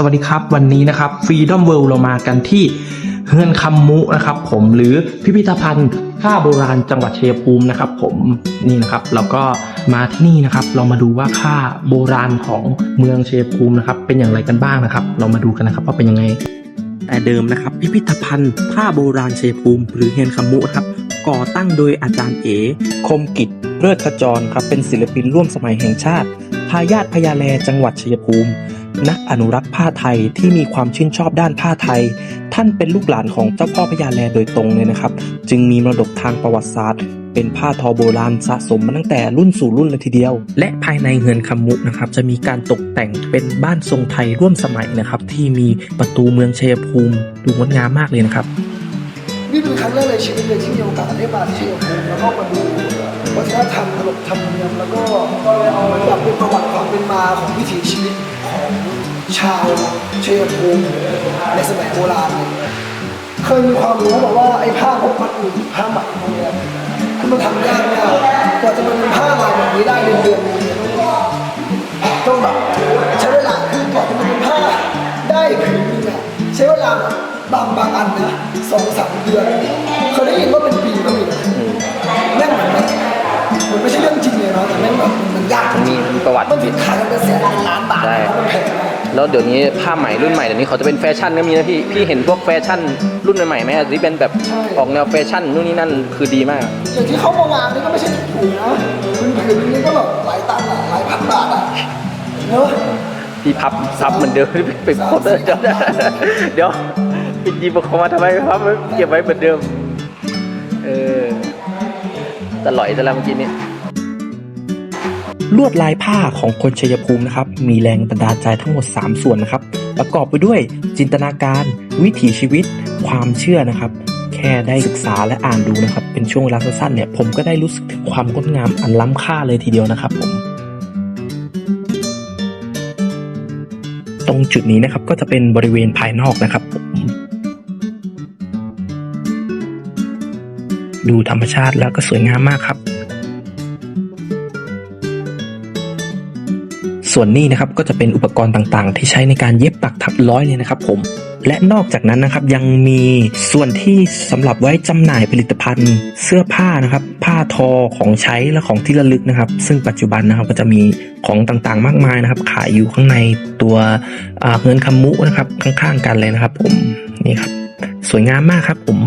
สวัสดีครับ วันนี้นะครับ Freedom World เรามากันที่เฮือนคำมุนะครับ ผมหรือพิพิธภัณฑ์ผ้าโบราณจังหวัดเชัยภูมินะครับ ผมนี่นะครับเราก็มาที่นี่นะครับ เรามาดูว่าผ้าโบราณของเมืองเชัยภูมินะครับ เป็นอย่างไรกันบ้างนะครับ เรามาดูกันนะครับว่าเป็นยังไง แต่เดิมนะครับ พิพิธภัณฑ์ผ้าโบราณเชัยภูมิ หรือเฮือนคำมุครับก่อตั้งโดยอาจารย์เอคมกิจเลิศขจรครับเป็นศิลปินร่วมสมัยแห่งชาติทายาทพญาแลจังหวัดชัยภูมิ นักอนุรักษ์ผ้าไทยที่มีความชื่นชอบด้านผ้าไทย ท่านเป็นลูกหลานของเจ้าพ่อพญาแลโดยตรงเลยนะครับ จึงมีมรดกทางประวัติศาสตร์ เป็นผ้าทอโบราณสะสมมาตั้งแต่รุ่นสู่รุ่นเลยทีเดียว และภายในเฮือนคำมุนะครับ จะมีการตกแต่งเป็นบ้านทรงไทยร่วมสมัยนะครับ ที่มีประตูเมืองชัยภูมิดูงดงามมากเลยนะครับนี่เป็นครั้งแรกในชีวิตเลยที่มีโอกาสได้มาที่ชัยภูมิแล้วก็มาดูวัฒนธรรมขนบธรรมเนียมแล้วก็เอนแบบเป็นประวัติความเป็นมาของวิถี ชาวชัยภูมิในสมัยโบราณเลยเคยมีความรู้มาว่าไอ้ผ้าพวกมัดหมี่ผ้าไหมพวกเนี้ยคือมันทำยากมากกว่าจะมาเป็นผ้าลายแบบนี้ได้เป็นเดือนนึงต้องแบบใช้เวลาคือกว่าจะมาเป็นผ้าได้ผืนนึงอะใช้เวลาแบบบางบางอันนะสองสามเดือนเคยได้ยินว่าเป็นปีก็มีนะแม่งเหมือนแบบมันไม่ใช่เรื่องจริงเลยเนาะแต่แม่งแบบมันยากจริงมีประวัติมันผิดขายกันเป็นแสนเป็นล้านบาทใช่มัน แพงมากแล้วเดี๋ยวนี้ผ้าใหม่รุ่นใหม่เดี๋ยวนี้เขาจะเป็นแฟชั่นก็มีนะพี่พี่เห็นพวกแฟชั่นรุ่นใหม่ๆไหมที่เป็นแบบออกแนวแฟชั่นนู่นนี่นั่นคือดีมาก อย่างที่เขามาวางนี่ก็ไม่ใช่ถูกๆนะพื้นผืนนี้ก็แบบหลายตังค์อะหลายพันบาทอะเนอะ พี่พับซับเหมือนเดิมไปโคตรเดี๋ยวเดี๋ยวพี่จีบเขามาทำไมพับเก็บไว้เหมือนเดิม เออตลอยแต่ละเมื่อกี้นี้ ลวดลายผ้าของคนชัยภูมินะครับ มีแรงบันดาลใจทั้งหมด 3 ส่วนนะครับ ประกอบไปด้วยจินตนาการ วิถีชีวิต ความเชื่อนะครับ แค่ได้ศึกษาและอ่านดูนะครับ เป็นช่วงเวลาสั้นๆเนี่ยผมก็ได้รู้สึกถึงความงดงามอันล้ำค่าเลยทีเดียวนะครับผมตรงจุดนี้นะครับก็จะเป็นบริเวณภายนอกนะครับผมดูธรรมชาติแล้วก็สวยงามมากครับ ส่วนนี้นะครับก็จะเป็นอุปกรณ์ต่างๆ ที่ใช้ในการเย็บปักถักร้อยเลยนะครับ ผม และนอกจากนั้นนะครับยังมีส่วนที่สำหรับไว้จำหน่ายผลิตภัณฑ์ เสื้อผ้านะครับ ผ้าทอของใช้และของที่ระลึกนะครับ ซึ่งปัจจุบันนะครับก็จะมีของต่างๆ มากมายนะครับ ขายอยู่ข้างในตัวเงินคำมุนะครับข้างๆ กันเลยนะครับ ผมนี่ครับ สวยงามมากครับผม